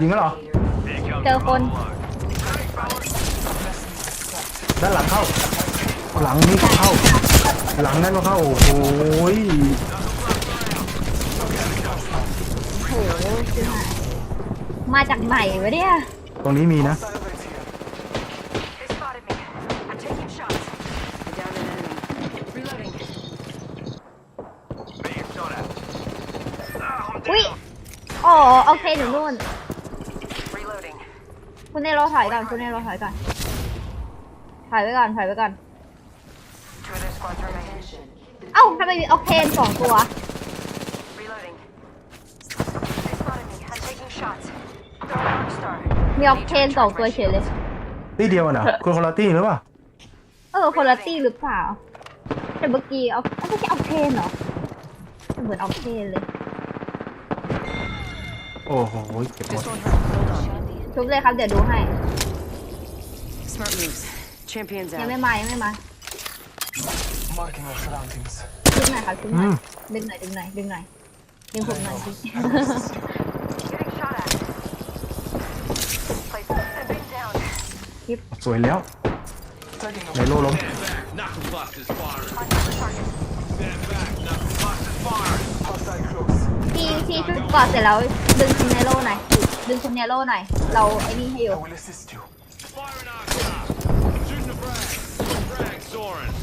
ยิงแล้วเหรอ Here comes เจอ the คน load. ด้านหลังเข้า หลังนี้ก็เข้า หลังนั้นก็เข้า โอ้โหยโหคือหายมาจากไหนวะเนี่ย ตรงนี้มีนะ They spotted me. I'm taking shots. Down an enemy. Reloading. Being shot at. Ah, I'm อุ้ย down. อ๋อโอเคอยู่นู่น Reloading. คุณเนโรถอยก่อนคุณเนโรถอยก่อนถอยไว้ก่อนถอยไว้ก่อน Two other squads remain. เอ้าทำไมมีออกเทนสองตัว Reloading. They spotted me. I'm taking shots. Throwing arc star. มีออกเทนสองตัวเฉยเลย ตี้เดียวน่ะคุณคนละตี้หรือเปล่าเออคนละตี้หรือเปล่า แต่เมื่อกี้เอาไม่ใช่ออกเทนเหรอเหมือนออกเทนเลย โอ้โหเก็บหมด This won't hurt. Hold on. ชุบเลยครับเดี๋ยวดูให้ Smart moves. Champions ยัง out. ไม่มายังไม่มา Marking our surroundings. ชุบหน่อยครับชุบหน่อือยมดึงหน่อยดึงหน่อยดึงหน่อยดึงผมหน่อยสิ Getting shot at. Place. I'm being down. สวยแล้ว Taking ในโลล้ม Knuckle busters firing. On the target. Stand back. Knuckle busters firing. hostile close. พี่พี่ชุบก่อนเสร็จแล้วดึงคุณเนโรหน่อยดึงคุณเนโรหน่อยเราไอ้นี่ให้อยู่ I will assist you. Firing arc star. Shooting the frag. Frag soaring.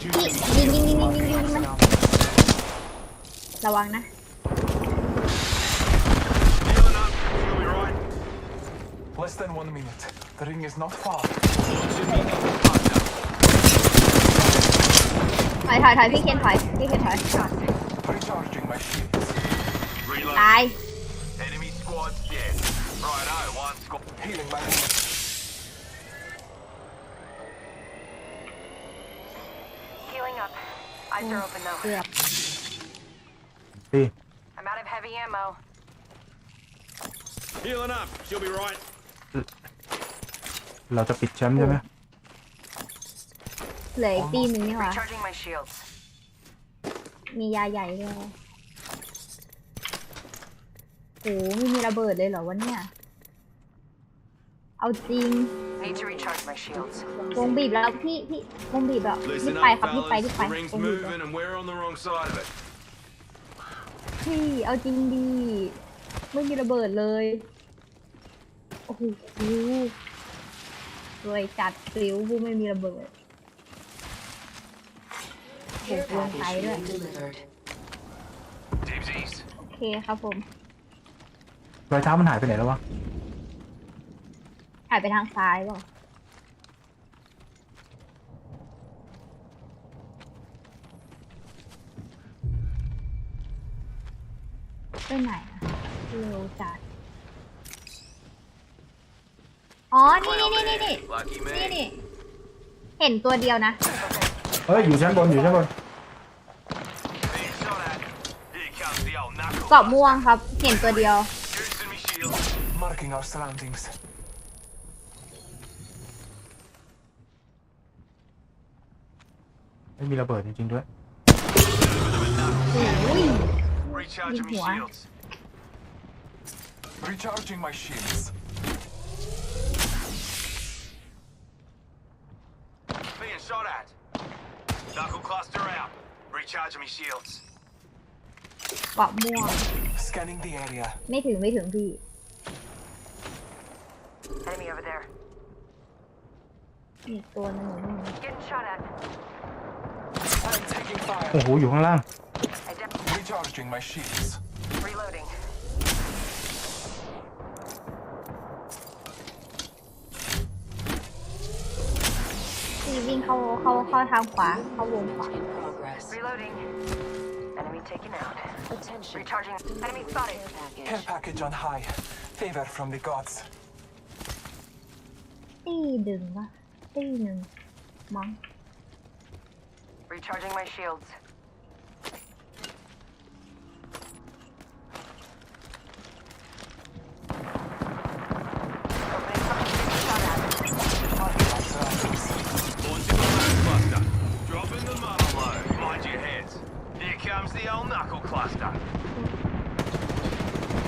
พี่ยิงยิงยิงยิงยิงยิงมันระวังนะ Healing up. You'll be right. Less than one minute. The ring is not far. Launching me knuckle buster. ถอยถอยถอยพี่เคนถอยพี่เคนถอย Recharging my shields. Reload. ตาย Enemy squad's dead. Righto, one squad. Healing my wounds. Healing up. Eyes are open though. เกือบ ตี้ I'm out of heavy ammo. Healing up. She'll be right. เราจะปิดแชมป์ใช่ไหม เหลืออีกตีหนึ่งนี่หว่า Recharging my shields. มียาใหญ่ด้วยโอ้ไม่มีระเบิดเลยเหรอวะเนี่ย เอาจริง Need to recharge my shields. วงบีบแล้วพี่พี่วงบีบแล้วรี Listen บไป up, ครับรีบไป fellas. รีบไป The ring's วงบีบแล้ว moving and we're on the wrong side of it. พี่เอาจริงดี ไม่มีระเบิดเลย โอ้โหรวยจัดกริ้วผู้ไม่มีระเบิด โอ้โหวงไทยด้วย Teams east. โอเคครับผมรอยเท้ามันหายไปไหนแล้ววะหายไปทางซ้ายเปล่าไปไหนอะเร็วจัด อ๋อ นี่นี่นี่นี่นี่ Lucky นี่ me. นี่ เห็นตัวเดียวนะ เฮ้ยอยู่ชั้นบนอยู่ชั้นบน Being shot at. Here comes the old knuckle. เกาะม่วงครับ เห็นตัวเดียว Juicing me shield. Marking our surroundings. ไม่มีระเบิดจริงๆด้วย อุ้ย Recharging me Wow. shields. Recharging my shields. Being shot at. Knuckle cluster out. Recharging me shields. เกาะม่วง Scanning the area. ไม่ถึงไม่ถึงพี่ Enemy over there. อีกตัวหนึงอยู่นู่น Getting shot at. I'm taking fire. โอ้โห อยู่ข้างล่าง I de- Recharging my shields. วิ่งเข้าเข้าเข้าทางขวา เข้าวงขวา Reloading. Enemy taken out. Attention. Recharging. Enemy spotted. Care package on high. Favor from the gods. ตีดึงวะตีหนึ่งมั้ง Recharging my shields.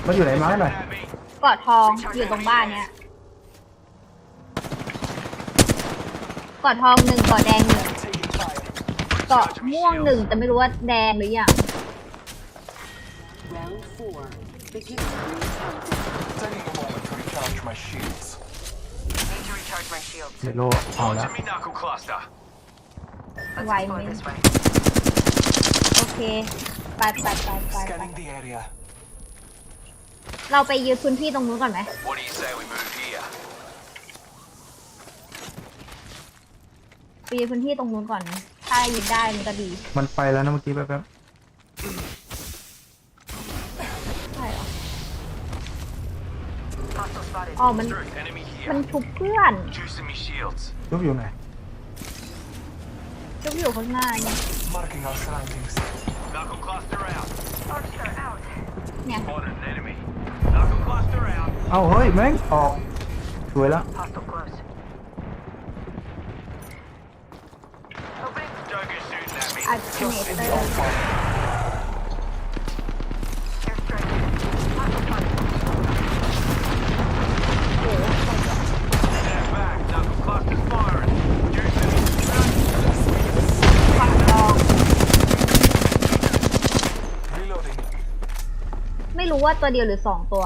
มันอยู่ไหนมาให้หน่อย At me. เกาะทองอยู่ตรงบ้านเนี้ยเกาะทองหนึ่งเกาะแดงหนึ่ง Taking fire. เกาะม่วงหนึ่งแต่ไม่รู้ว่าแดงหรือยัง Round four. Begin ring countdown. Taking a moment to recharge my shields. Need to recharge my shields. เดโลเอาแล้ว Launching me knuckle cluster. Let's Why explore me? this way. โอเคไปไปไปไปไป Scanning the area. เราไปยึดพื้นที่ตรงนู้นก่อนไหม What do you say we move here? ไปยึดพื้นที่ตรงนู้นก่อน ถ้ายึดได้มันก็ดีมันไปแล้วนะเมื่อกี้แป๊บใช่เหรอ Hostile spotted. อ๋อมัน Through. Enemy มัน here. ชุบเพื่อน Juicing me shields. ๆรูปอยู่ไหนชุบอยู่ข้างหน้าเนี่ย Marking our surroundings. Knuckle cluster out. เอ้าเฮ้ยแม่งออกสวยแล้ว Hostile close. Opening. Joker's shooting at me. อัลติเนเตอร์ Airstrike. Hostile spotted. Stand back. Knuckle cluster's firing. Juicing me. ฝั่งทอง Reloading. ไม่รู้ว่าตัวเดียวหรือสองตัว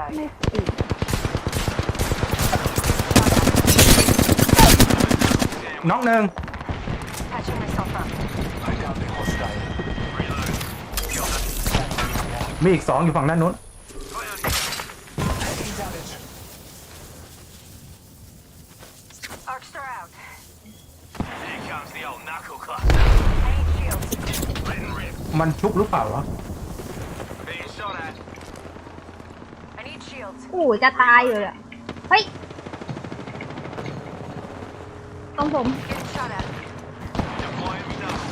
Already inside. ไม่ติดน้องหนึ่ง Patching myself up. I got the hostile. Reload. Got it. Scanning the area. มีอีกสองอยู่ฝั่งด้านนู้น Cleared. Taking damage. Archer out. Here comes the old knuckle cluster. I need shields. Letting rip. มันชุบหรือเปล่าวะ Being shot at. I need shields. อู้จะตายอยู่เลยอะเฮ้ย ตรงผม Getting shot at. Deploying me knuckle.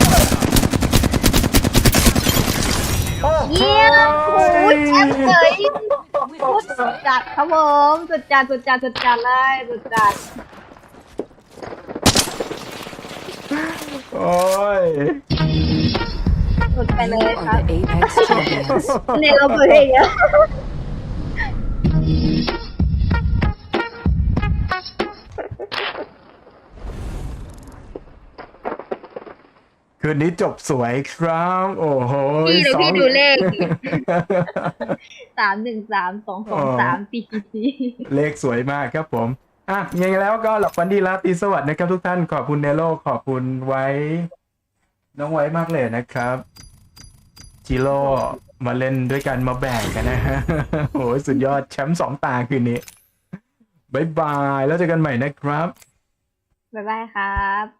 เยี่ยมโอ้ยแชมป์เลยสุดจัดครับผมสุดจัดสุดจัดสุดจัดเลยสุดจัด โอ้ยสุดไปเลย You ครับ are the Apex champions. ในเราเบอร์เองอะ คืนนี้จบสวยครับ โอ้โหพี่เลยสองพี่ดูเลขสามหนึ่งสามสองสองสามปีจีเลขสวยมากครับผมอะยังไงแล้วก็หลับฝันดีราตรีสวัสดิ์นะครับ ทุกท่านขอบคุณเนโลขอบคุณไว้ น้องไว้มากเลยนะครับจิโร่มาเล่นด้วยกันมาแบ่งกันนะฮะโอ้ยสุดยอดแชมป์สองตาคืนนี้บายบาย แล้วเจอกันใหม่นะครับ บ๊ายบายครับ